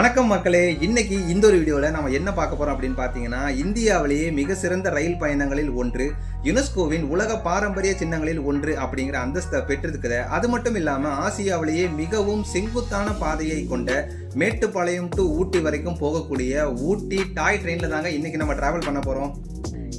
வணக்கம் மக்களே. இன்னைக்கு இந்த ஒரு வீடியோவில் நம்ம என்ன பார்க்க போறோம் அப்படின்னு பார்த்தீங்கன்னா இந்தியாவிலேயே மிக சிறந்த ரயில் பயணங்களில் ஒன்று யுனெஸ்கோவின் உலக பாரம்பரிய சின்னங்களில் ஒன்று அப்படிங்கிற அந்தஸ்தை பெற்றிருக்குது. அது மட்டும் இல்லாமல் ஆசியாவிலேயே மிகவும் செங்குத்தான பாதையை கொண்ட மேட்டுப்பாளையம் டு ஊட்டி வரைக்கும் போகக்கூடிய ஊட்டி டாய் ட்ரெயினில் தாங்க இன்னைக்கு நம்ம டிராவல் பண்ண போகிறோம்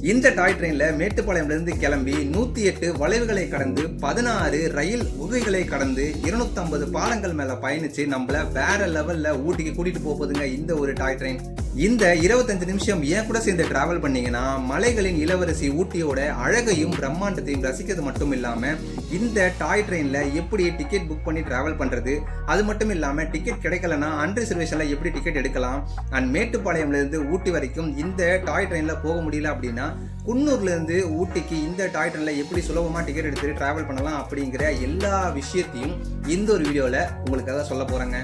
இந்த டாய் ட்ரெயின்ல மேட்டுப்பாளையம்லேருந்து கிளம்பி நூற்றி எட்டு வளைவுகளை கடந்து பதினாறு ரயில் உகைகளை கடந்து இருநூத்தம்பது பாலங்கள் மேலே பயணிச்சு நம்மள வேற லெவலில் ஊட்டிக்கு கூட்டிகிட்டு போகுதுங்க இந்த ஒரு டாய் ட்ரெயின். இந்த இருபத்தஞ்சு நிமிஷம் ஏன் கூட சேர்ந்து டிராவல் பண்ணீங்கன்னா மலைகளின் இளவரசி ஊட்டியோட அழகையும் பிரம்மாண்டத்தையும் ரசிக்கிறது மட்டும் இல்லாமல் இந்த டாய் ட்ரெயினில் எப்படி டிக்கெட் புக் பண்ணி டிராவல் பண்ணுறது அது மட்டும் இல்லாமல் டிக்கெட் கிடைக்கலனா அன்ரிசர்வேஷனில் எப்படி டிக்கெட் எடுக்கலாம்? அண்ட் மேட்டுப்பாளையம்லேருந்து ஊட்டி வரைக்கும் இந்த டாய் ட்ரெயினில் போக முடியல அப்படின்னா குன்னூர்ல இருந்து ஊட்டிக்கு இந்த டாய் ட்ரெயின்ல எப்படி சுலபமா டிக்கெட் எடுத்துகிட்டு ட்ராவல் பண்ணலாம் அப்படிங்கிற எல்லா விஷயத்தையும் இந்த ஒரு வீடியோவில் உங்களுக்காக சொல்ல போறேங்க.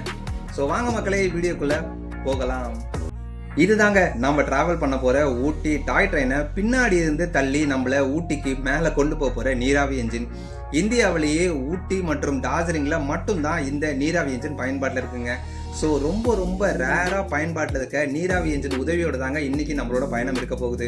ஸோ வாங்க மக்களே வீடியோக்குள்ள போகலாம். இதுதாங்க நம்ம டிராவல் பண்ண போற ஊட்டி டாய் ட்ரெயினை பின்னாடி இருந்து தள்ளி நம்மள ஊட்டிக்கு மேலே கொண்டு போக போற நீராவி என்ஜின் இந்தியாவிலேயே ஊட்டி மற்றும் டார்ஜிலிங்ல மட்டும்தான் இந்த நீராவி என்ஜின் பயன்பாட்டில் இருக்குங்க. ஸோ ரொம்ப ரொம்ப ரேராக பயன்பாட்டில் இருக்க நீராவி என்ஜின் உதவியோட தாங்க இன்னைக்கு நம்மளோட பயணம் இருக்க போகுது.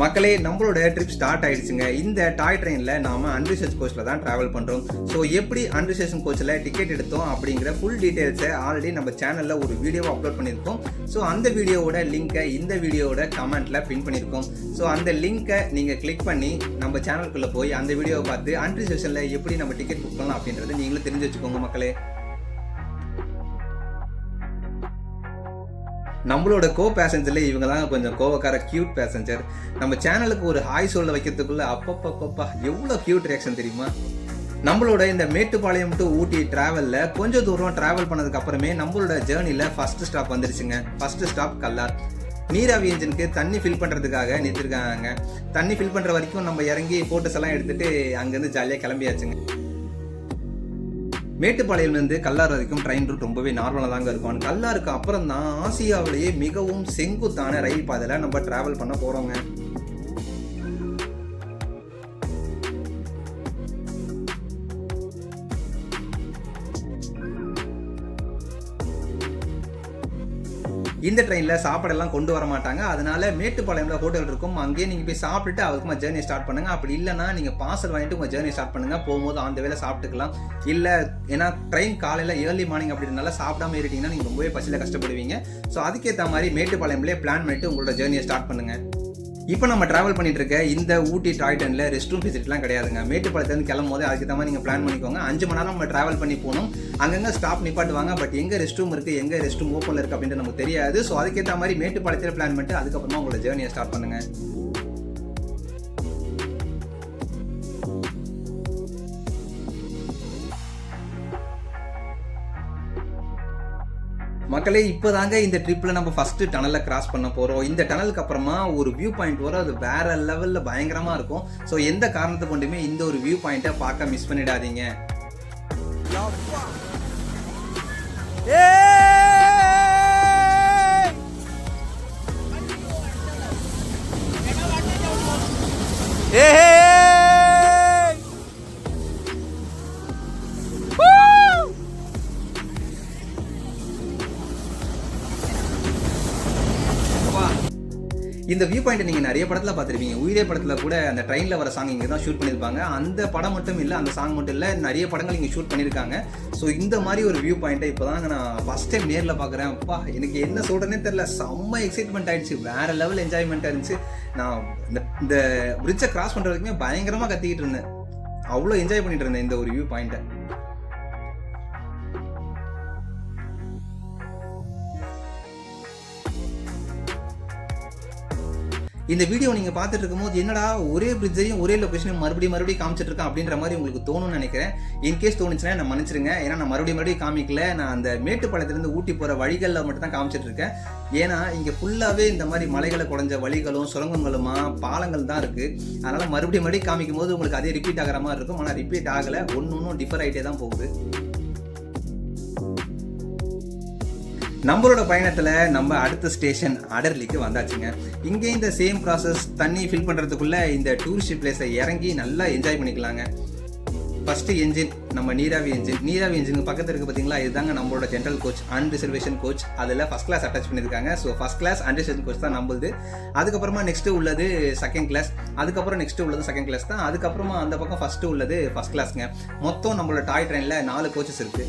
மக்களே நம்மளோட ட்ரிப் ஸ்டார்ட் ஆயிடுச்சுங்க. இந்த டாய் ட்ரெயினில் நாம அன்ரிசர்ச் கோச்சில் தான் ட்ராவல் பண்ணுறோம் ஸோ எப்படி அன்ரிசர்வேஷன் கோச்சில் டிக்கெட் எடுத்தோம் அப்படிங்கிற ஃபுல் டீட்டெயில்ஸை ஆல்ரெடி நம்ம சேனலில் ஒரு வீடியோவை அப்லோட் பண்ணியிருக்கோம். ஸோ அந்த வீடியோவோட லிங்கை இந்த வீடியோவோட கமெண்ட்டில் பின் பண்ணியிருக்கோம். ஸோ அந்த லிங்கை நீங்கள் கிளிக் பண்ணி நம்ம சேனலுக்குள்ளே போய் அந்த வீடியோவை பார்த்து அன்ரிசர்ஷனில் எப்படி நம்ம டிக்கெட் புக் பண்ணலாம் அப்படின்றத நீங்களும் தெரிஞ்சு வச்சுக்கோங்க மக்களே. நம்மளோட கோ பேசஞ்சர்ல இவங்க தான் கொஞ்சம் கோவக்கார கியூட் பேசஞ்சர் நம்ம சேனலுக்கு ஒரு ஹாய் சொல்ல வைக்கிறதுக்குள்ள அப்பப்பப்பப்பா எவ்வளோ கியூட் ரியாக்ஷன் தெரியுமா? நம்மளோட இந்த மேட்டுப்பாளையம் டு ஊட்டி டிராவலில் கொஞ்சம் தூரம் டிராவல் பண்ணதுக்கு அப்புறமே நம்மளோட ஜேர்னியில் ஃபஸ்ட்டு ஸ்டாப் வந்துருச்சுங்க. First stop Kallar. நீராவி இன்ஜினுக்கு தண்ணி ஃபில் பண்ணுறதுக்காக நிறுத்திருக்காங்க. தண்ணி ஃபில் பண்ணுற வரைக்கும் நம்ம இறங்கி ஃபோட்டோஸ் எல்லாம் எடுத்துகிட்டு அங்கேருந்து ஜாலியாக கிளம்பியாச்சுங்க. மேட்டுப்பாளையம்லேருந்து கல்லார் வரைக்கும் ட்ரெயின் ரூட் ரொம்பவே நார்மலாக தாங்க இருக்கும். கல்லாருக்கு அப்புறம் தான் ஆசியாவிலேயே மிகவும் செங்குத்தான ரயில் பாதையில் நம்ம டிராவல் பண்ண போகிறோங்க இந்த ட்ரெயினில் சாப்பாடெல்லாம் கொண்டு வர மாட்டாங்க. அதனால மேட்டுப்பாளையம்ல ஹோட்டல் இருக்கும். அங்கேயே நீங்கள் போய் சாப்பிட்டுட்டு அதுக்குமா ஜேர்னி ஸ்டார்ட் பண்ணுங்க. அப்படி இல்லைன்னா நீங்கள் பார்சல் வாங்கிட்டு உங்கள் ஜேர்னி ஸ்டார்ட் பண்ணுங்க. போகும்போது அந்த வேலை சாப்பிட்டுக்கலாம். இல்லை ஏன்னா ட்ரெயின் காலையில் ஏர்லி மார்னிங் அப்படின்றனால சாப்பிடாம ஏறிட்டீங்கன்னா நீங்கள் ரொம்பவே பசியில் கஷ்டப்படுவீங்க. ஸோ அதுக்கேற்ற மாதிரி மேட்டுப்பாளையம்லேயே பிளான் பண்ணிட்டு உங்களோட ஜேர்னியை ஸ்டார்ட் பண்ணுங்கள் இப்போ நம்ம டிராவல் பண்ணிட்டு இருக்க இந்த ஊட்டி டாய் ட்ரெயினில் ரெஸ்ட் ரூம் ஃபெசிலிட்டிலாம் கிடையாதுங்க. மேட்டுப்பாளையத்துலேருந்து கிளம்பும் போது அதுக்கு மாதிரி நீங்கள் பிளான் பண்ணிக்கோங்க. அஞ்சு மணி நேரம் நம்ம டிராவல் பண்ணி போகணும். அங்கங்கே ஸ்டாப் நிப்பாட்டுவாங்க. பட் எங்கே ரெஸ்ட் ரூம் இருக்குது எங்கே ரெஸ்ட் ரூம் ஓப்பனில் இருக்குது அப்படின்ட்டு நமக்கு தெரியாது. ஸோ அதுக்கேற்ற மாதிரி மேட்டுப்பாளையத்தில் பிளான் பண்ணிட்டு அதுக்கப்புறமா உங்களோட ஜேர்னியை ஸ்டார்ட் பண்ணுங்க. மக்களே இப்போ தாங்க இந்த ட்ரிப்பில் நம்ம ஃபஸ்ட்டு டனலை கிராஸ் பண்ண போகிறோம் இந்த டனலுக்கு அப்புறமா ஒரு வியூ பாயிண்ட் வரும். அது வேற லெவலில் பயங்கரமாக இருக்கும். ஸோ எந்த காரணத்தை கொண்டுமே இந்த ஒரு வியூ பாயிண்ட்டை பார்க்க மிஸ் பண்ணிடாதீங்க. அப்பா. இந்த வியூ பாயிண்ட் நீங்க நிறைய படத்துல பார்த்திருப்பீங்க. உயிரே படத்துல கூட அந்த ட்ரெயின்ல வர சாங் இங்க தான் ஷூட் பண்ணிருப்பாங்க அந்த படம் மட்டும் இல்ல அந்த சாங் மட்டும் இல்ல நிறைய படங்கள் இங்க ஷூட் பண்ணிருக்காங்க ஸோ இந்த மாதிரி ஒரு வியூ பாயிண்ட்டை இப்போதாங்க நான் ஃபர்ஸ்ட் டைம் நேர்ல பாக்குறேன் அப்பா எனக்கு என்ன சொல்றேனே தெரியல. செம்ம எக்ஸைட்மெண்ட் ஆயிடுச்சு. வேற லெவல் என்ஜாய்மெண்ட் இருந்துச்சு. நான் இந்த இந்த பிரிட்ஜை கிராஸ் பண்ணுற வரைக்குமே பயங்கரமா கத்திக்கிட்டு இருந்தேன். அவ்வளோ என்ஜாய் பண்ணிட்டு இருந்தேன் இந்த ஒரு வியூ பாயிண்ட்டை இந்த வீடியோ நீங்க பார்த்துட்டு இருக்கும்போது என்னடா ஒரே பிரிட்ஜையும் ஒரே லொகேஷனையும் மறுபடியும் மறுபடியும் காமிச்சிட்டு இருக்கேன் அப்படின்ற மாதிரி உங்களுக்கு தோணும்னு நினைக்கிறேன். இன்கேஸ் தோணுச்சுன்னா நான் மன்னிச்சிருங்க. ஏன்னா நான் மறுபடியும் மறுபடியும் காமிக்கல. நான் அந்த மேட்டுப்பாளையத்துலேருந்து ஊட்டி போகிற வழிகளில் மட்டும் தான் காமிச்சிட்டு இருக்கேன். ஏன்னா இங்கே ஃபுல்லாகவே இந்த மாதிரி மலைகளை குறைஞ்ச வழிகளும் சுரங்கங்களுமா பாலங்கள் தான் இருக்குது அதனால் மறுபடியும் மறுபடியும் காமிக்கும் போது உங்களுக்கு அதே ரிப்பீட் ஆகிற மாதிரி இருக்கும். ஆனால் ரிப்பீட் ஆகலை. ஒன்று ஒன்றும் டிஃபர் ஆகிட்டே தான் போகுது. நம்மளோட பயணத்தில் நம்ம அடுத்த ஸ்டேஷன் அடர்லிக்கு வந்தாச்சுங்க. இங்கே இந்த சேம் ப்ராசஸ் தண்ணி ஃபில் பண்ணுறதுக்குள்ளே இந்த டூரிஸ்ட் பிளேஸை இறங்கி நல்லா என்ஜாய் பண்ணிக்கலாங்க. ஃபஸ்ட்டு என்ஜின் நம்ம நீராவி என்ஜின் நீராவி என்ஜினுக்கு பக்கத்தில் இருக்குது பார்த்தீங்களா இதுதாங்க நம்மளோட ஜென்ரல் கோச் அன்ரிசர்வேஷன் கோச் அதில் ஃபஸ்ட் கிளாஸ் அட்டாச் பண்ணியிருக்காங்க. So first class unreservation coach தான் நம்மளுது. அதுக்கப்புறமா நெக்ஸ்ட்டு உள்ளது செகண்ட் கிளாஸ் அதுக்கப்புறம் நெக்ஸ்ட்டு உள்ளது செகண்ட் கிளாஸ் தான். அதுக்கப்புறமா அந்த பக்கம் ஃபஸ்ட்டு உள்ளது ஃபர்ஸ்ட் கிளாஸ்ங்க மொத்தம் நம்மளோட டாய் ட்ரெயினில் நாலு கோச்சஸ் இருக்குது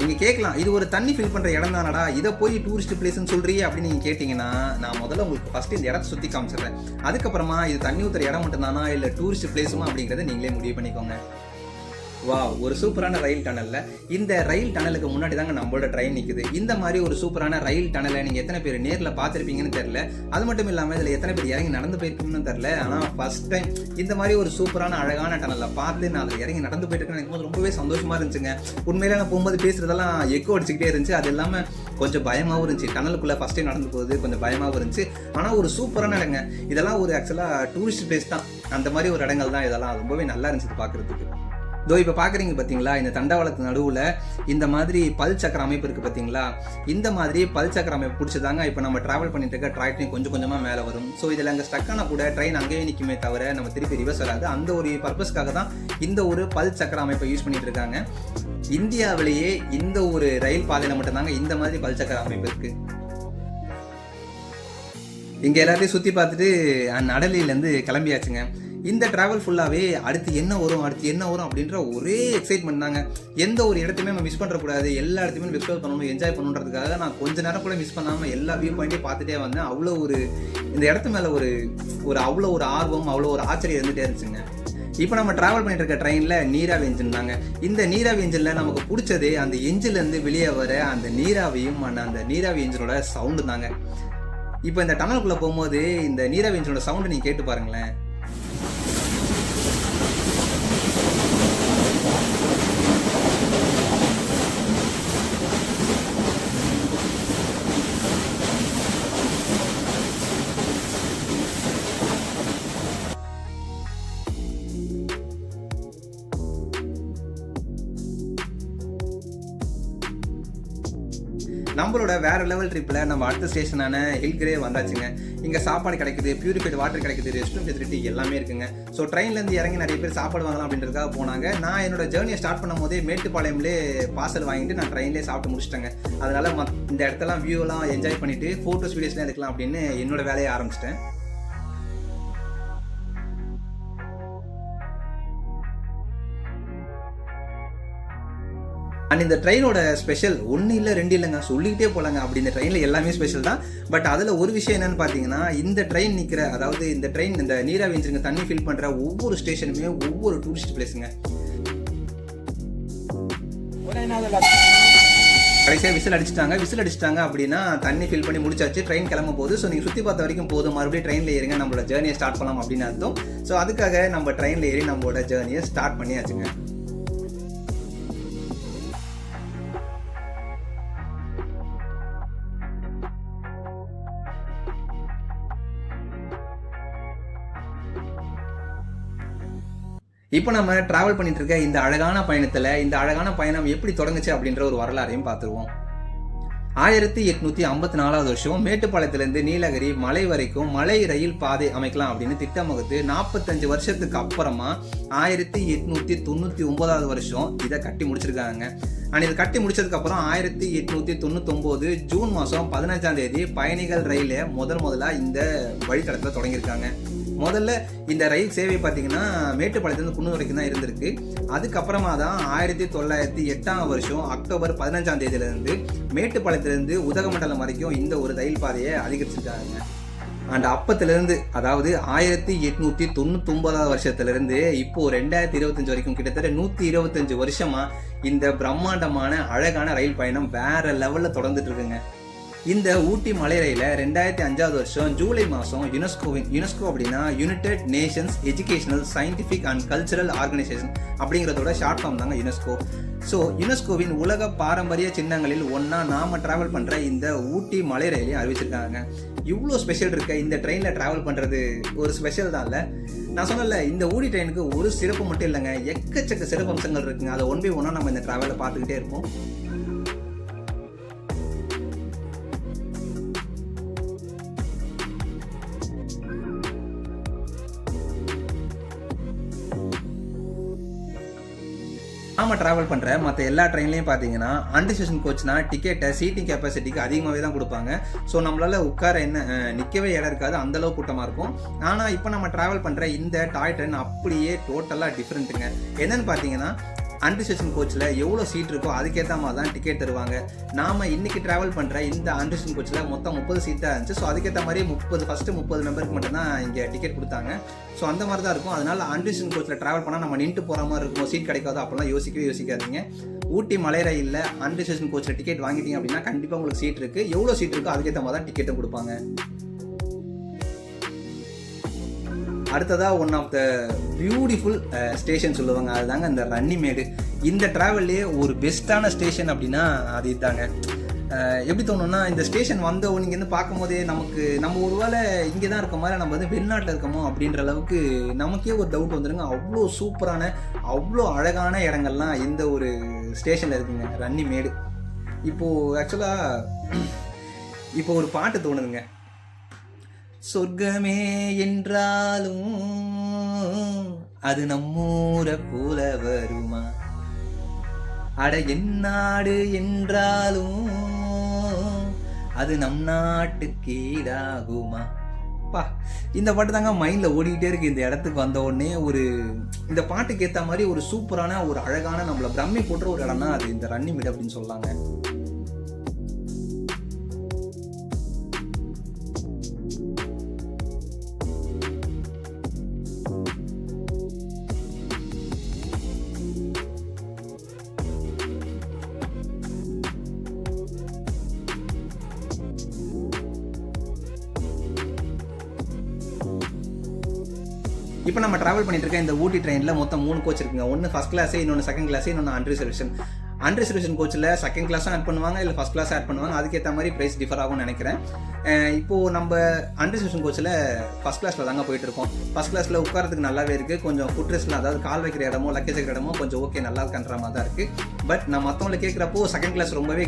நீங்க கேட்கலாம். இது ஒரு தண்ணி ஃபில் பண்ற இடம் தானடா. இதை போய் டூரிஸ்ட் பிளேஸ்னு சொல்கிறீ அப்படின்னு நீங்க கேட்டீங்கன்னா நான் முதல்ல உங்களுக்கு ஃபஸ்ட்டு இந்த இடத்த சுத்தி காமிச்சிடுறேன். அதுக்கப்புறமா இது தண்ணி ஊத்துற இடம் மட்டும் தானா இல்ல டூரிஸ்ட் பிளேஸுமா அப்படிங்கறத நீங்களே முடிவு பண்ணிக்கோங்க. வா ஒரு சூப்பரான ரயில் டனலில் இந்த ரயில் டனலுக்கு முன்னாடி தாங்க நம்மளோட ட்ரெயின் நிற்குது இந்த மாதிரி ஒரு சூப்பரான ரயில் டனலை நீங்கள் எத்தனை பேர் நேரில் பார்த்துருப்பீங்கன்னு தெரில அது மட்டும் இல்லாமல் இதில் எத்தனை பேர் இறங்கி நடந்து போயிருக்கீங்கன்னு தெரில ஆனால் ஃபர்ஸ்ட் டைம் இந்த மாதிரி ஒரு சூப்பரான அழகான டனலில் பார்த்து நான் அதில் இறங்கி நடந்து போயிட்டு இருக்கேன் எனக்கு ரொம்பவே சந்தோஷமாக இருந்துச்சுங்க. உண்மையில நான் போகும்போது பேசுறதெல்லாம் எக்கோ அடிச்சுக்கிட்டே இருந்துச்சு. அது இல்லாமல் கொஞ்சம் பயமாகவும் இருந்துச்சு. டனலுக்குள்ளே ஃபர்ஸ்ட் டைம் நடந்து போகுது கொஞ்சம் பயமாகவும் இருந்துச்சு. ஆனால் ஒரு சூப்பரான இடங்க. இதெல்லாம் ஒரு ஆக்சுவலாக டூரிஸ்ட் பிளேஸ் தான். அந்த மாதிரி ஒரு இடங்கள் தான் இதெல்லாம் ரொம்பவே நல்லா இருந்துச்சு பார்க்குறதுக்கு. இதோ இப்போ பார்க்குறீங்க பார்த்தீங்களா இந்த தண்டவாளத்து நடுவில் இந்த மாதிரி பல் சக்கர அமைப்பு இருக்குது பார்த்தீங்களா இந்த மாதிரி பல் சக்கர அமைப்பு பிடிச்சதாங்க இப்போ நம்ம ட்ராவல் பண்ணிட்டு இருக்க ட்ராக்டையும் கொஞ்சம் கொஞ்சமாக மேலே வரும். ஸோ இதில் அங்கே ஸ்டக்கான கூட ட்ரெயின் அங்கேயே நிற்குமே தவிர நம்ம திருப்பி ரிவர்ஸ் வராது. அந்த ஒரு பர்பஸ்க்காக தான் இந்த ஒரு பல் சக்கர அமைப்பை யூஸ் பண்ணிட்டு இருக்காங்க. இந்தியாவிலேயே இந்த ஒரு ரயில் பாதையில் மட்டும்தாங்க இந்த மாதிரி பல் சக்கர அமைப்பு இருக்குது இங்கே எல்லாத்தையும் சுற்றி பார்த்துட்டு நடலிலேருந்து கிளம்பியாச்சுங்க. இந்த ட்ராவல் ஃபுல்லாகவே அடுத்து என்ன வரும் அடுத்து என்ன வரும் அப்படின்ற ஒரே எக்ஸைட்மெண்ட் தாங்க எந்த ஒரு இடத்தையுமே நம்ம மிஸ் பண்ணுறக்கூடாது எல்லா இடத்தையுமே எக்ஸ்ப்ளோர் பண்ணணும் என்ஜாய் பண்ணுன்றதுக்காக நான் கொஞ்ச நேரம் கூட மிஸ் பண்ணாமல் எல்லா வியூ பாயிண்ட்டையும் பார்த்துட்டே வந்தேன். அவ்வளோ ஒரு இந்த இடத்து மேலே ஒரு ஒரு அவ்வளோ ஒரு ஆர்வம் அவ்வளோ ஒரு ஆச்சரியம் இருந்துகிட்டே இருந்துச்சுங்க. இப்போ நம்ம ட்ராவல் பண்ணிட்டு இருக்க ட்ரெயினில் நீராவி என்ஜின் தாங்க. இந்த நீராவி என்ஜினில் நமக்கு பிடிச்சதே அந்த என்ஜின்லேருந்து வெளியே வர அந்த நீராவியும் அந்த அந்த நீராவி என்ஜினோட சவுண்டு தாங்க. இப்போ இந்த டனலுக்குள்ளே போகும்போது இந்த நீராவி என்ஜினோட சவுண்டு நீங்கள் கேட்டு பாருங்களேன். நம்மளோட வேற லெவல் ட்ரிப்பில் நம்ம அடுத்த ஸ்டேஷனான ஹில்கிரே வந்தாச்சுங்க. இங்கே சாப்பாடு கிடைக்குது பியூரிஃபைட் வாட்டர் கிடைக்குது ரெஸ்ட் ரூம் ஃபெசிலிட்டி எல்லாமே இருக்குங்க. ஸோ ட்ரெயின்லேருந்து இறங்கி நிறைய பேர் சாப்பாடு வாங்கலாம் அப்படின்றதுக்காக போனாங்க. நான் என்னோட ஜேர்னியை ஸ்டார்ட் பண்ணும் போதே மேட்டுப்பாளையம்லே பார்சல் வாங்கிட்டு நான் ட்ரெயின்லேயே சாப்பிட்டு முடிச்சிட்டேங்க. அதனால் மத் இந்த இடத்தெல்லாம் வியூலாம் என்ஜாய் பண்ணிட்டு ஃபோட்டோஸ் வீடியோஸ்லாம் எடுக்கலாம் அப்படின்னு என்னோட வேலையை ஆரம்பிச்சிட்டேன். அண்ட் இந்த ட்ரெயினோட ஸ்பெஷல் ஒன்று இல்லை ரெண்டு இல்லைங்க. சொல்லிக்கிட்டே போலாங்க. அப்படி இந்த ட்ரெயினில் எல்லாமே ஸ்பெஷல் தான். பட் அதில் ஒரு விஷயம் என்னென்னு பார்த்தீங்கன்னா இந்த ட்ரெயின் நிற்கிற அதாவது இந்த ட்ரெயின் இந்த நீராவி இன்ஜினுங்க தண்ணி ஃபில் பண்ணுற ஒவ்வொரு ஸ்டேஷனுமே ஒவ்வொரு டூரிஸ்ட் பிளேஸுங்க கடைசியாக விசில் அடிச்சிட்டாங்க. விசில் அடிச்சிட்டாங்க அப்படின்னா தண்ணி ஃபில் பண்ணி முடிச்சாச்சு. ட்ரெயின் கிளம்ப போகுது. ஸோ நீங்கள் சுற்றி பார்த்த வரைக்கும் போதும். மறுபடியும் ட்ரெயினில் ஏறுங்க. நம்மளோட ஜேர்னியை ஸ்டார்ட் பண்ணலாம் அப்படின்னு அர்த்தம். ஸோ அதுக்காக நம்ம ட்ரெயினில் ஏறி நம்மளோட ஜேர்னியை ஸ்டார்ட் பண்ணியாச்சுங்க. இப்போ நம்ம டிராவல் பண்ணிட்டு இருக்க இந்த அழகான பயணத்தில் இந்த அழகான பயணம் எப்படி தொடங்குச்சு அப்படின்ற ஒரு வரலாறையும் பார்த்துருவோம். ஆயிரத்தி எட்நூத்தி ஐம்பத்தி நாலாவது வருஷம் மேட்டுப்பாளையத்திலிருந்து நீலகிரி மலை வரைக்கும் மலை ரயில் பாதை அமைக்கலாம் அப்படின்னு திட்டம் வகுத்து நாற்பத்தஞ்சு வருஷத்துக்கு அப்புறமா ஆயிரத்தி எட்நூத்தி தொண்ணூத்தி ஒன்பதாவது வருஷம் இதை கட்டி முடிச்சிருக்காங்க. அண்ட் இதை கட்டி முடிச்சதுக்கு அப்புறம் ஆயிரத்தி எட்நூத்தி தொண்ணூத்தி ஜூன் மாசம் பதினஞ்சாம் தேதி பயணிகள் ரயில முதல் முதலா இந்த வழித்தடத்துல தொடங்கியிருக்காங்க. முதல்ல இந்த ரயில் சேவை பார்த்தீங்கன்னா மேட்டுப்பாளையத்துலேருந்து குன்னூர் வரைக்கும் தான் இருந்திருக்கு. அதுக்கப்புறமா தான் ஆயிரத்தி தொள்ளாயிரத்தி எட்டாம் வருஷம் அக்டோபர் பதினஞ்சாம் தேதியிலேருந்து மேட்டுப்பாளையத்துலேருந்து உதகமண்டலம் வரைக்கும் இந்த ஒரு ரயில் பாதையை அதிகரிச்சிருக்காங்க. அண்ட் அப்பத்துலேருந்து அதாவது ஆயிரத்தி எட்நூற்றி தொண்ணூத்தொம்பதாவது வருஷத்துலேருந்து இப்போது ரெண்டாயிரத்தி இருபத்தஞ்சு வரைக்கும் கிட்டத்தட்ட நூற்றி இருபத்தஞ்சு வருஷமாக இந்த பிரம்மாண்டமான அழகான ரயில் பயணம் வேறு லெவலில் தொடர்ந்துட்டு இருக்குங்க. இந்த ஊட்டி மலை ரெண்டாயிரத்தி அஞ்சாவது வருஷம் ஜூலை மாதம் யுனெஸ்கோவின் யுனெஸ்கோ அப்படின்னா United Nations Educational Scientific and Cultural Organization அப்படிங்கிறதோட ஷார்ட் ஃபார்ம் தாங்க யுனெஸ்கோ. ஸோ யுனெஸ்கோவின் உலக பாரம்பரிய சின்னங்களில் ஒன்றா நாம் ட்ராவல் பண்ணுற இந்த ஊட்டி மலை ரயிலையும் அறிவிச்சிருக்காங்க. இவ்வளோ ஸ்பெஷல் இருக்க இந்த ட்ரெயினில் ட்ராவல் பண்ணுறது ஒரு ஸ்பெஷல் தான் இல்லை. நான் சொன்னல இந்த ஊடி ட்ரெயினுக்கு ஒரு சிறப்பு மட்டும் இல்லைங்க எக்கச்சக்க சிறப்பு அம்சங்கள் இருக்குங்க. அதை ஒன் பை ஒன்னாக நம்ம இந்த ட்ராவலை பார்த்துக்கிட்டே இருப்போம். நாம ட்ராவல் பண்ணுற மற்ற எல்லா ட்ரெயின்லையும் பார்த்தீங்கன்னா ஸ்டேஷன் கோச்னா டிக்கெட்டை சீட்டிங் கெப்பாசிட்டிக்கு அதிகமாகவே தான் கொடுப்பாங்க. ஸோ நம்மளால் உட்கார என்ன நிற்கவே இடம் இருக்காது. அந்தளவு கூட்டமாக இருக்கும். ஆனால் இப்போ நம்ம ட்ராவல் பண்ணுற இந்த டாய் ட்ரெயின் அப்படியே டோட்டலாக டிஃப்ரெண்ட்டுங்க என்னென்னு பார்த்தீங்கன்னா அன்ரிசேஷன் கோச்சில் எவ்வளோ சீட் இருக்கோ அதுக்கேற்ற மாதிரி தான் டிக்கெட் தருவாங்க. நாம் இன்றைக்கி ட்ராவல் பண்ணுற இந்த அன்ரிசேஷன் கோச்சில் மொத்தம் முப்பது சீட்டாக இருந்துச்சு. ஸோ அதுக்கேற்ற மாதிரி முப்பது ஃபஸ்ட்டு முப்பது மெம்பருக்கு மட்டும்தான் இங்கே டிக்கெட் கொடுத்தாங்க. ஸோ அந்த மாதிரி தான் இருக்கும். அதனால் அன்ரிசேஷன் கோச்சில் ட்ராவல் பண்ணால் நம்ம நின்று போகிற மாதிரி இருக்கும். சீட் கிடைக்காது அப்போல்லாம் யோசிக்கவே யோசிக்காதீங்க. ஊட்டி மலை ரயிலில் அன்ரிசேஷன் கோச்சில் டிக்கெட் வாங்கிட்டீங்க அப்படின்னா கண்டிப்பாக உங்களுக்கு சீட் இருக்குது எவ்வளோ சீட் இருக்கோ அதுக்கேற்ற மாதிரி தான் டிக்கெட்டும் கொடுப்பாங்க. அடுத்ததாக one of the beautiful station சொல்லுவாங்க. அதுதாங்க இந்த ரன்னிமேடு இந்த ட்ராவல்லே ஒரு பெஸ்ட்டான ஸ்டேஷன் அப்படின்னா அது இதுதாங்க எப்படி தோணும்னா இந்த ஸ்டேஷன் வந்த இங்கேருந்து பார்க்கும்போதே நமக்கு நம்ம ஒரு வேலை இங்கே தான் இருக்க மாதிரி நம்ம வந்து வெளிநாட்டில் இருக்கோமோ அப்படின்ற அளவுக்கு நமக்கே ஒரு டவுட் வந்துடுங்க அவ்வளோ சூப்பரான அவ்வளோ அழகான இடங்கள்லாம் இந்த ஒரு ஸ்டேஷனில் இருக்குங்க ரன்னிமேடு இப்போது ஆக்சுவலாக இப்போ ஒரு பாட்டு தோணுதுங்க. சொர்க்கமே என்றாலும் அது நம்மூரை போல வருமா? அட எந்நாடு என்றாலும் அது நம் நாட்டு கீழாகுமா பா இந்த பாட்டு தாங்க மைண்டில் ஓடிக்கிட்டே இருக்கு. இந்த இடத்துக்கு வந்த உடனே ஒரு இந்த பாட்டுக்கு ஏற்ற மாதிரி ஒரு சூப்பரான ஒரு அழகான நம்மளை பிரம்மி போட்டுற ஒரு இடம்னா அது. இந்த ரன்னிமேடு அப்படின்னு சொல்லாங்க. இப்போ நம்ம டிராவல் பண்ணிட்டு இருக்க இந்த ஊட்டி ட்ரெயினில் மொத்தம் மூணு கோச் இருக்குங்க. ஒன்று ஃபஸ்ட் கிளாஸ் இன்னொன்று செகண்ட் கிளாஸ் இன்னொன்று அன்ரிசர்வேஷன் அன்ரிசர்வேஷன் கோச்சில் செகண்ட் கிளாஸும் ஆட் பண்ணுவாங்க இல்லை ஃபஸ்ட் கிளாஸ் ஆட் பண்ணுவாங்க. அதுக்கேற்ற மாதிரி ப்ரைஸ் டிஃபர் ஆகும்னு நினைக்கிறேன். இப்போது நம்ம நம்ம அன்ரிசர்வேஷன் கோச்சில் ஃபஸ்ட் கிளாஸில் தாங்க போயிட்டு இருக்கோம். ஃபஸ்ட் கிளாஸில் உட்காரத்துக்கு நல்லாவே இருக்குது கொஞ்சம் ஃபுட்ரெஸ்ட்லாம் அதாவது கால் வைக்கிற இடமோ லக்கேஜ் வைக்கிற இடமோ கொஞ்சம் ஓகே நல்லா இருக்குன்ற மாதிரி தான் இருக்குது பட் நான் மற்றவங்களை கேட்குறப்போ செகண்ட் கிளாஸ் ரொம்பவே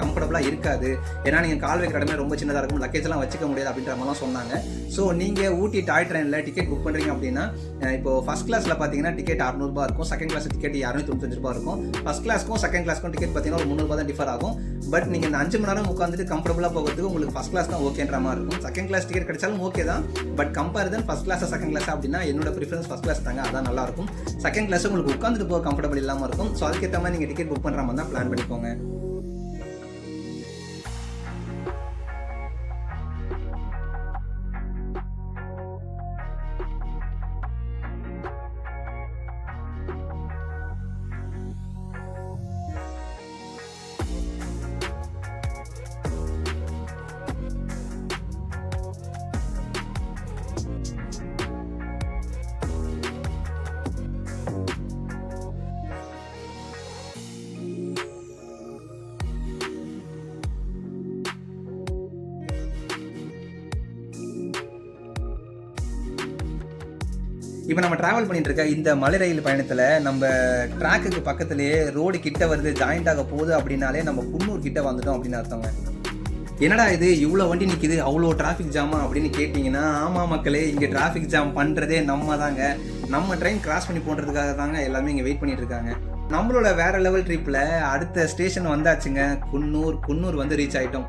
கம்ஃபர்டபுளாக இருக்காது. ஏன்னா நீங்கள் கால் வைக்கிற இடமே ரொம்ப சின்னதாக இருக்கும். லக்கேஜ்லாம் வச்சுக்க முடியாது அப்படின்ற மாதிரிலாம் சொன்னாங்க. ஸோ நீங்கள் ஊட்டி டாய் ட்ரெயினில் டிக்கெட் புக் பண்ணுறீங்க அப்படின்னா இப்போ ஃபஸ்ட் கிளாஸில் பார்த்தீங்கன்னா டிக்கெட் அறுநூறுபா இருக்கும். செகண்ட் கிளாஸ் டிக்கெட் இரநூத்தி தொண்ணூத்தஞ்சு ரூபா இருக்கும். ஃபஸ்ட் கிளாஸ்க்கும் செகண்ட் கிளாஸ்க்கும் டிக்கெட் பார்த்தீங்கன்னா ஒரு முந்நூறுபா தான் டிஃபர் ஆகும். பட் நீங்கள் இந்த அஞ்சு மணி நேரம் உட்காந்துட்டு கம்ஃபர்டபுளாக போகிறதுக்கு உங்களுக்கு ஃபஸ்ட் கிளாஸ் தான் ஓகேன்ற மாதிரி இருக்கும். செகண்ட் கிளாஸ் டிக்கெட் கிடைச்சாலும் ஓகே தான். But compare comparison first class second class அப்படின்னா என்னோட ப்ரிஃபரன்ஸ் ஃபஸ்ட் கிளாஸ் தாங்க. அதான் நல்லா இருக்கும். செகண்ட் கிளாஸ் உங்களுக்கு உட்காந்துட்டு போக கம்ஃபர்டபுள் இல்லாமல் இருக்கும். ஸோ அதுக்கேற்ற மாதிரி நீங்கள் டிக்கெட் புக் பண்ணுற மாதிரி தான் பிளான் பண்ணிக்கோங்க. இப்போ நம்ம டிராவல் பண்ணிட்டு இருக்க இந்த மலை ரயில் பயணத்தில் நம்ம ட்ராக்குக்கு பக்கத்துலேயே ரோடு கிட்ட வருது ஜாயிண்ட் ஆக போகுது அப்படின்னாலே நம்ம குன்னூர் கிட்ட வந்துட்டோம் அப்படின்னு அர்த்தங்க. என்னடா இது? இவ்வளோ வண்டி நிற்கிது அவ்வளோ டிராஃபிக் ஜாமா அப்படின்னு கேட்டிங்கன்னா ஆமாம் மக்களே இங்கே டிராஃபிக் ஜாம் பண்ணுறதே நம்ம தாங்க நம்ம ட்ரெயின் கிராஸ் பண்ணி போன்றதுக்காக தாங்க எல்லாமே இங்கே வெயிட் பண்ணிட்டு இருக்காங்க. நம்மளோட வேற லெவல் ட்ரிப்பில் அடுத்த ஸ்டேஷன் வந்தாச்சுங்க குன்னூர். குன்னூர் வந்து ரீச் ஆகிட்டோம்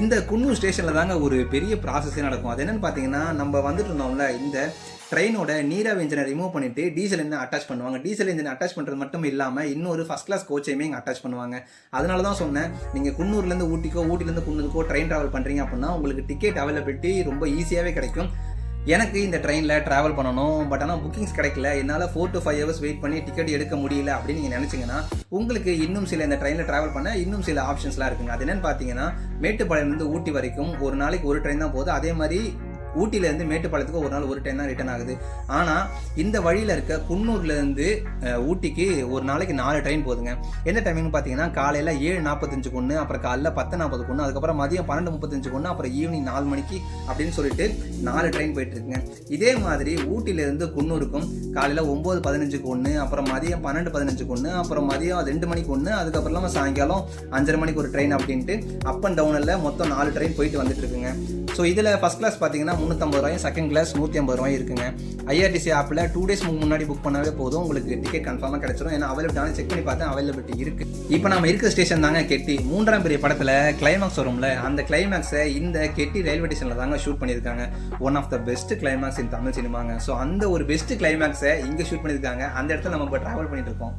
இந்த குன்னூர் ஸ்டேஷனில் தாங்க ஒரு பெரிய ப்ராசஸே நடக்கும். அது என்னென்னு பார்த்தீங்கன்னா நம்ம வந்துட்டு இருந்தோம்ல இந்த ட்ரெயினோட நீராவி இன்ஜினை ரிமூவ் பண்ணிட்டு டீசல் என்ன அட்டாச் பண்ணுவாங்க. டீசல் இன்ஜினை அட்டாச் பண்ணுறது மட்டும் இல்லாமல் இன்னொரு ஃபஸ்ட் கிளாஸ் கோச்சையுமே இங்கே அட்டாச் பண்ணுவாங்க. அதனால தான் சொன்னேன் நீங்கள் குன்னூர்லேருந்து ஊட்டிக்கோ ஊட்டிலேருந்து குன்னூருக்கோ ட்ரெயின் ட்ராவல் பண்ணுறீங்க அப்படின்னா உங்களுக்கு டிக்கெட் அவைலபிலிட்டி ரொம்ப ஈஸியாகவே கிடைக்கும். எனக்கு இந்த ட்ரெயினில் ட்ராவல் பண்ணணும் பட் ஆனால் புக்கிங்ஸ் கிடைக்கல. என்னால் four to five hours wait பண்ணி டிக்கெட் எடுக்க முடியல அப்படின்னு நீங்கள் நினச்சிங்கன்னா உங்களுக்கு இன்னும் சில இந்த ட்ரெயினில் ட்ராவல் பண்ண இன்னும் சில ஆப்ஷன்ஸ்லாம் இருக்குங்க. அது என்னென்னு பார்த்தீங்கன்னா மேட்டுப்பாளையம்லேருந்து ஊட்டி வரைக்கும் ஒரு நாளைக்கு ஒரு ட்ரெயின் தான் போகுது. அதே மாதிரி ஊட்டியிலேருந்து மேட்டுப்பாளையத்துக்கு ஒரு நாள் ஒரு டைம் தான் ரிட்டர்ன் ஆகுது. ஆனால் இந்த வழியில் இருக்க குன்னூர்லேருந்து ஊட்டிக்கு ஒரு நாளைக்கு நாலு ட்ரெயின் போதுங்க. எந்த டைமிங் பார்த்தீங்கன்னா காலையில் ஏழு நாற்பத்தஞ்சு கொன்று அப்புறம் காலைல பத்து நாற்பது கொன்று அதுக்கப்புறம் மதியம் பன்னெண்டு முப்பத்தஞ்சு கொன்று அப்புறம் ஈவினிங் நாலு மணிக்கு அப்படின்னு சொல்லிட்டு நாலு ட்ரெயின் போயிட்டு இருக்குங்க இதே மாதிரி ஊட்டியிலேருந்து குன்னூருக்கும் காலையில் ஒம்பது பதினஞ்சுக்கு ஒன்று அப்புறம் மதியம் பன்னெண்டு பதினஞ்சுக்கு ஒன்று அப்புறம் மதியம் ரெண்டு மணிக்கு ஒன்று அதுக்கப்புறமா சாயங்காலம் அஞ்சரை மணிக்கு ஒரு ட்ரெயின் அப்படின்ட்டு அப் அண்ட் டவுனில் மொத்தம் நாலு ட்ரெயின் போயிட்டு வந்துட்டு இருக்குங்க ஸோ இதில் ஃபஸ்ட் கிளாஸ் பார்த்தீங்கன்னா முந்நூற்றம்பது ரூபாயும் செகண்ட் கிளாஸ் நூற்றி ஐம்பது ரூபாயும் இருக்குங்க. ஐஆர்டிசி ஆப்பில் டூ டேஸ் முன்னாடி புக் பண்ணாவே போதும். உங்களுக்கு டிக்கெட் கன்ஃபார்மாக கிடச்சிரும். ஏன்னா அவைலபிளான செக் பண்ணி பார்த்தேன் அவைலபிலிட்டி இருக்குது இப்போ நம்ம இருக்கிற ஸ்டேஷன் தாங்க கெட்டி. மூன்றாம் பெரிய படத்தில் கிளைமேக்ஸ் வரும்ல. அந்த கிளைமாக்ஸை இந்த கெட்டி ரயில்வே ஸ்டேஷனில் தாங்க ஷூட் பண்ணியிருக்காங்க. One of the best climax in Tamil சினிமாங்க. So அந்த ஒரு பெஸ்ட் கிளைமாக்ஸை இங்கே ஷூட் பண்ணியிருக்காங்க. அந்த இடத்துல நம்ம இப்போ ட்ராவல் பண்ணிட்டு இருக்கோம்.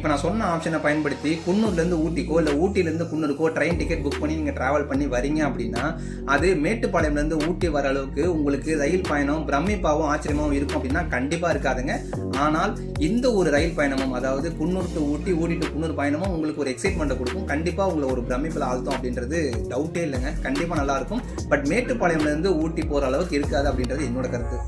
இப்போ நான் சொன்ன ஆப்ஷனை பயன்படுத்தி குன்னூர்லேருந்து ஊட்டிக்கோ இல்லை ஊட்டிலேருந்து குன்னூருக்கோ ட்ரெயின் டிக்கெட் புக் பண்ணி நீங்கள் ட்ராவல் பண்ணி வரீங்க அப்படின்னா அது மேட்டுப்பாளையம்லேருந்து ஊட்டி வர அளவுக்கு உங்களுக்கு ரயில் பயணம் பிரமிப்பாகவும் ஆச்சரியமாகவும் இருக்கும் அப்படின்னா கண்டிப்பாக இருக்காதுங்க. ஆனால் இந்த ஒரு ரயில் பயணமும் அதாவது குன்னூர் டு ஊட்டி ஊட்டி டு குன்னூர் பயணமும் உங்களுக்கு ஒரு எக்ஸைட்மெண்ட்டை கொடுக்கும். கண்டிப்பாக உங்களை ஒரு பிரமிப்பில் ஆழ்த்தும் அப்படின்றது டவுட்டே இல்லைங்க. கண்டிப்பாக நல்லாயிருக்கும் பட் மேட்டுப்பாளையம்லேருந்து ஊட்டி போகிற அளவுக்கு இருக்காது அப்படின்றது என்னோட கருத்து.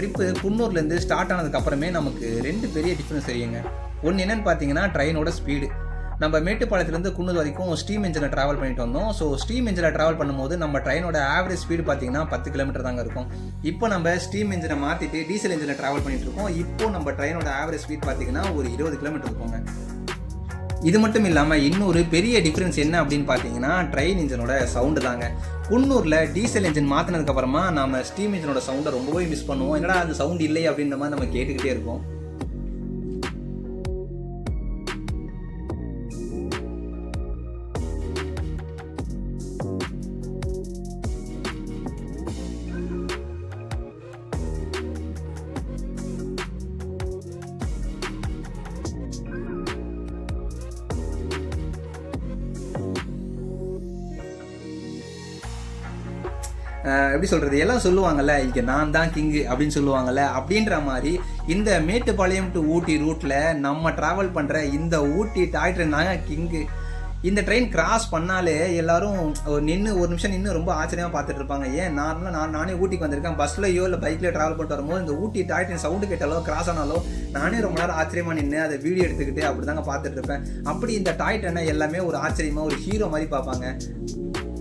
ட்ரிப்பு குன்னூர்லேருந்து ஸ்டார்ட் ஆனதுக்கு அப்புறமே நமக்கு ரெண்டு பெரிய டிஃப்ரென்ஸ் தெரியுங்க. ஒன்று என்னன்னு பார்த்தீங்கன்னா ட்ரெயினோட ஸ்பீடு நம்ம மேட்டுப்பாளையத்துலேருந்து குன்னூர் வரைக்கும் ஸ்டீம் இன்ஜினில் ட்ராவல் பண்ணிட்டு வந்தோம். ஸோ ஸ்டீம் இன்ஜினில் ட்ராவல் பண்ணும்போது நம்ம ட்ரெயினோட ஆவரேஜ் ஸ்பீடு பார்த்தீங்கன்னா பத்து கிலோமீட்டர் தாங்க இருக்கும். இப்போ நம்ம ஸ்டீம் இன்ஜினை மாற்றிட்டு டீசல் இன்ஜினில் ட்ராவல் பண்ணிட்டு இருக்கோம். இப்போ நம்ம ட்ரெயினோட ஆவரேஜ் ஸ்பீட் பார்த்தீங்கன்னா ஒரு இருபது கிலோமீட்டர் இருக்குங்க. இது மட்டும் இல்லாமல் இன்னொரு பெரிய டிஃப்ரென்ஸ் என்ன அப்படின்னு பார்த்தீங்கன்னா ட்ரெயின் இன்ஜினோட சவுண்டு தாங்க. குன்னூரில் டீசல் இன்ஜின் மாற்றினதுக்கப்புறமா நம்ம ஸ்டீம் இன்ஜினோட சவுண்டை ரொம்பவே மிஸ் பண்ணுவோம். என்னடா அந்த சவுண்ட் இல்லை அப்படின்ற மாதிரி நம்ம கேட்டுக்கிட்டே இருக்கோம் எப்படி சொல்கிறது எல்லாம் சொல்லுவாங்கல்ல இங்கே நான் தான் கிங்கு அப்படின்னு சொல்லுவாங்கல்ல அப்படின்ற மாதிரி இந்த மேட்டுப்பாளையம் டு ஊட்டி ரூட்டில் நம்ம ட்ராவல் பண்ணுற இந்த ஊட்டி டாய் ட்ரெயின் தாங்க கிங்கு இந்த ட்ரெயின் கிராஸ் பண்ணாலே எல்லாரும் ஒரு நின்று ஒரு நிமிஷம் நின்று ரொம்ப ஆச்சரியமாக பார்த்துட்டு இருப்பாங்க. ஏன்? நார்மலாக நான் நானே ஊட்டிக்கு வந்திருக்கேன். பஸ்லையோ இல்லை பைக்ல ட்ராவல் பண்ணிட்டு வரும்போது இந்த ஊட்டி டாய் ட்ரெயின் சவுண்டு கேட்டாலோ கிராஸ் ஆனாலோ நானே ரொம்ப நேரம் ஆச்சரியமா நின்று அதை வீடியோ எடுத்துக்கிட்டு அப்படி தாங்க பார்த்துட்டு இருப்பேன். அப்படி இந்த டாய் ட்ரெயினை எல்லாமே ஒரு ஆச்சரியமாக ஒரு ஹீரோ மாதிரி பார்ப்பாங்க.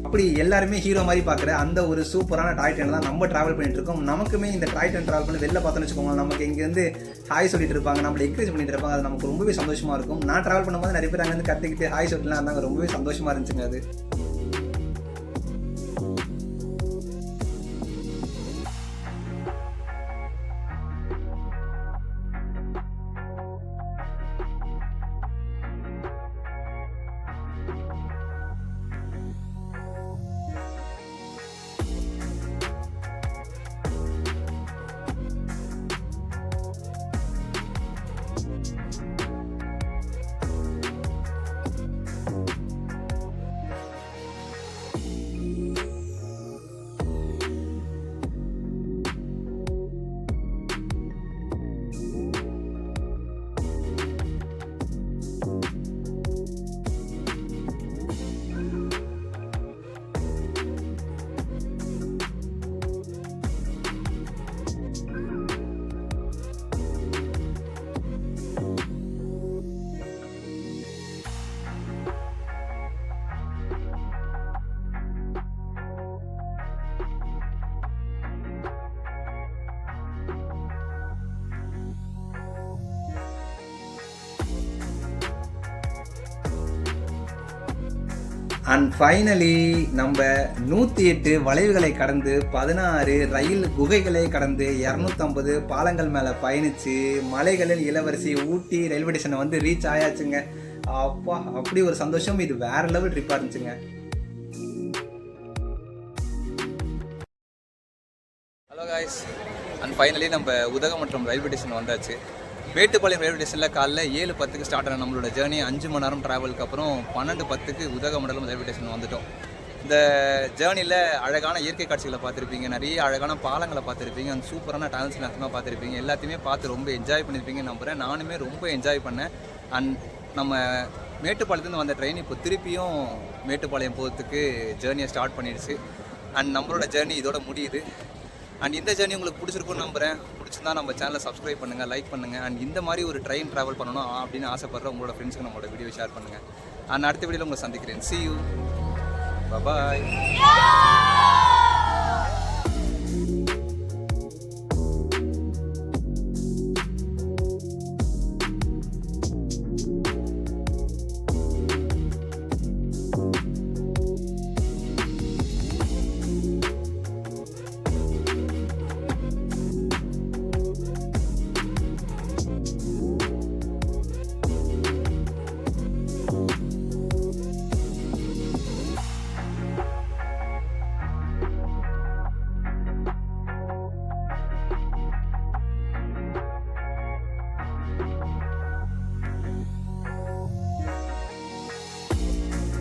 அப்படி எல்லாருமே ஹீரோ மாதிரி பார்க்குற அந்த ஒரு சூப்பரான டாய் ட்ரெயின் தான் நம்ம டிராவல் பண்ணிட்டு இருக்கோம் நமக்குமே இந்த டாய் ட்ரெயின் டிராவல் பண்ணி வெளில பார்த்தோன்னு வச்சுக்கோங்க நமக்கு இங்கேருந்து ஹாய் சொல்லிட்டு இருப்பாங்க நம்மளை என்கரேஜ் பண்ணிட்டு இருப்பாங்க. அது நமக்கு ரொம்பவே சந்தோஷமா இருக்கும். நான் டிராவல் பண்ணும்போது நிறைய பேர் அங்கேருந்து கற்றுக்கிட்டு ஹாய் சொல்லலாம் இருந்தாங்க. ரொம்பவே சந்தோஷமா இருந்துச்சுங்க அது. அண்ட் ஃபைனலி நம்ம நூற்றி எட்டு வளைவுகளை கடந்து பதினாறு ரயில் குகைகளை கடந்து இரநூத்தம்பது பாலங்கள் மேலே பயணித்து மலைகளில் இளவரசி ஊட்டி ரயில்வே ஸ்டேஷனை வந்து ரீச் ஆயாச்சுங்க. அப்பா அப்படி ஒரு சந்தோஷம். இது வேற லெவல் ட்ரிப்பாக இருந்துச்சுங்க. ஹலோ காய்ஸ் அண்ட் ஃபைனலி நம்ம உதகமன்றம் ரயில்வே ஸ்டேஷன் வந்தாச்சு. மேட்டுப்பாளையம் ரயில்வே ஸ்டேஷனில் காலைல ஏழு பத்துக்கு ஸ்டார்ட் ஆன நம்மளோட ஜேர்னி அஞ்சு மணி நேரம் ட்ராவலுக்கு அப்புறம் பன்னெண்டு பத்துக்கு உதகமண்டலம் ரயில்வே ஸ்டேஷன் வந்துட்டோம். இந்த ஜேர்னியில் அழகான இயற்கை காட்சிகளை பார்த்துருப்பீங்க நிறைய அழகான பாலங்களை பார்த்துருப்பீங்க அந்த சூப்பரான டான்ஸ் எல்லாத்தையுமே பார்த்துருப்பீங்க. எல்லாத்தையுமே பார்த்து ரொம்ப என்ஜாய் பண்ணியிருப்பீங்க நம்புகிறேன் நானுமே ரொம்ப என்ஜாய் பண்ணேன். அண்ட் நம்ம மேட்டுப்பாளையத்துலேருந்து வந்த ட்ரெயின் இப்போ திருப்பியும் மேட்டுப்பாளையம் போகிறதுக்கு ஜேர்னியை ஸ்டார்ட் பண்ணிடுச்சு. அண்ட் நம்மளோட ஜேர்னி இதோட முடியுது. அண்ட் இந்த ஜேர்னி உங்களுக்கு பிடிச்சிருக்குன்னு நம்புகிறேன் பிடிச்சிருந்தா நம்ம சேனலை சப்ஸ்கிரைப் பண்ணுங்கள் லைக் பண்ணுங்கள் அண்ட் இந்த மாதிரி ஒரு ட்ரெயின் ட்ராவல் பண்ணணும் அப்படின்னு ஆசைப்படுற உங்களோட ஃப்ரெண்ட்ஸுக்கு நம்மளோட வீடியோ ஷேர் பண்ணுங்கள் அண்ட் அடுத்த வீடியோவில் உங்களை சந்திக்கிறேன். C you bye